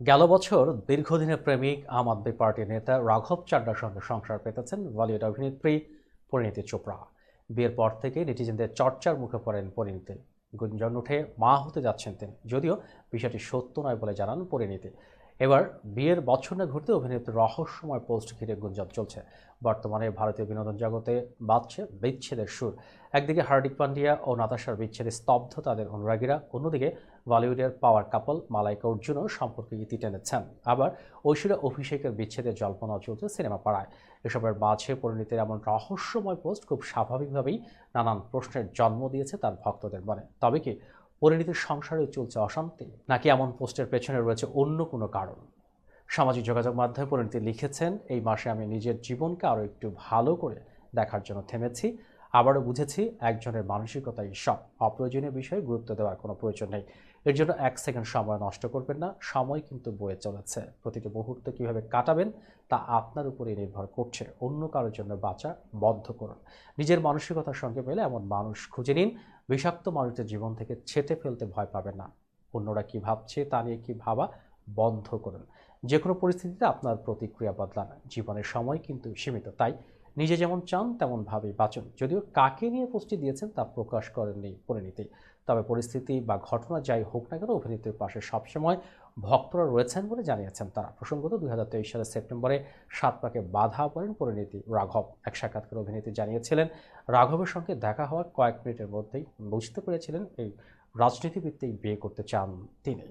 গেল বছর দীর্ঘদিনের প্রেমিক আম আদমি পার্টির নেতা রাঘব চাড্ডার সঙ্গে সংসার পেতেছেন বলিউড অভিনেত্রী পরিণীতি চোপড়া। বিয়ের পর থেকে নেটিজেনদের চর্চার মুখে পড়েন পরিণীতি। গুঞ্জন উঠে মা হতে যাচ্ছেন তিনি। যদিও বিষয়টি সত্য নয় বলে জানান পরিণীতি। এবার বিয়ের বছর না ঘুরতে অভিনেত্রীর রহস্যময় পোস্ট ঘিরে গুঞ্জন চলছে। বর্তমানে ভারতীয় বিনোদন জগতে বাজছে বিচ্ছেদের সুর। একদিকে হার্দিক পান্ডিয়া ও নাতাশার বিচ্ছেদে স্তব্ধ তাদের অনুরাগীরা, অন্যদিকে বলিউডের পাওয়ার কাপল মালাইকা অর্জুনও সম্পর্কে ইতি টেনেছেন। আবার ঐশ্বর্যা অভিষেকের বিচ্ছেদের জল্পনা চলছে সিনেমা পাড়ায়। এসবের মাঝে পরিণতির এমন রহস্যময় পোস্ট খুব স্বাভাবিকভাবেই নানান প্রশ্নের জন্ম দিয়েছে তার ভক্তদের মনে। তবে কি পরিণতির সংসারে চলছে অশান্তি, নাকি এমন পোস্টের পেছনে রয়েছে অন্য কোনো কারণ? সামাজিক যোগাযোগ মাধ্যমে পরিণতি লিখেছেন, এই মাসে আমি নিজের জীবনকে আরও একটু ভালো করে দেখার জন্য থেমেছি। আবারও বুঝেছি, একজনের মানসিকতাই সব অপ্রয়োজনীয় বিষয়ে গুরুত্ব দেওয়ার কোনো প্রয়োজন নেই। এর জন্য এক সেকেন্ড সময় নষ্ট করবেন না, সময় কিন্তু বয়ে চলেছে। প্রতিটি মুহূর্ত কীভাবে কাটাবেন, তা আপনার উপরেই নির্ভর করছে। অন্য কারোর জন্য বাঁচা বদ্ধ করুন। নিজের মানসিকতার সঙ্গে পেলে এমন মানুষ খুঁজে নিন। বিষাক্ত মানুষদের জীবন থেকে ছেটে ফেলতে ভয় পাবেন না। অন্যরা কি ভাবছে, তা নিয়ে কি ভাবা বন্ধ করুন। যে কোনো পরিস্থিতিতে আপনার প্রতিক্রিয়া বদলান। জীবনের সময় কিন্তু সীমিত, তাই নিজে যেমন চান, তেমনভাবেই বাঁচুন। যদিও কাকে নিয়ে পোস্টটি দিয়েছেন তা প্রকাশ করেননি পরিণীতি। তবে পরিস্থিতি বা ঘটনা যাই হোক না কেন অভিনেত্রীর পাশে সবসময় ভক্তরা রয়েছেন বলে জানিয়েছেন তারা। প্রসঙ্গত দুই হাজার তেইশ সালের সেপ্টেম্বরে সাত পাকে বাধা পড়েন পরিণীতি রাঘব। এক সাক্ষাৎকারে অভিনেত্রী জানিয়েছিলেন, রাঘবের সঙ্গে দেখা হওয়ার কয়েক মিনিটের মধ্যেই বুঝতে পেরেছিলেন এই রাজনীতিভিত্তিক বিয়ে করতে চান তিনি।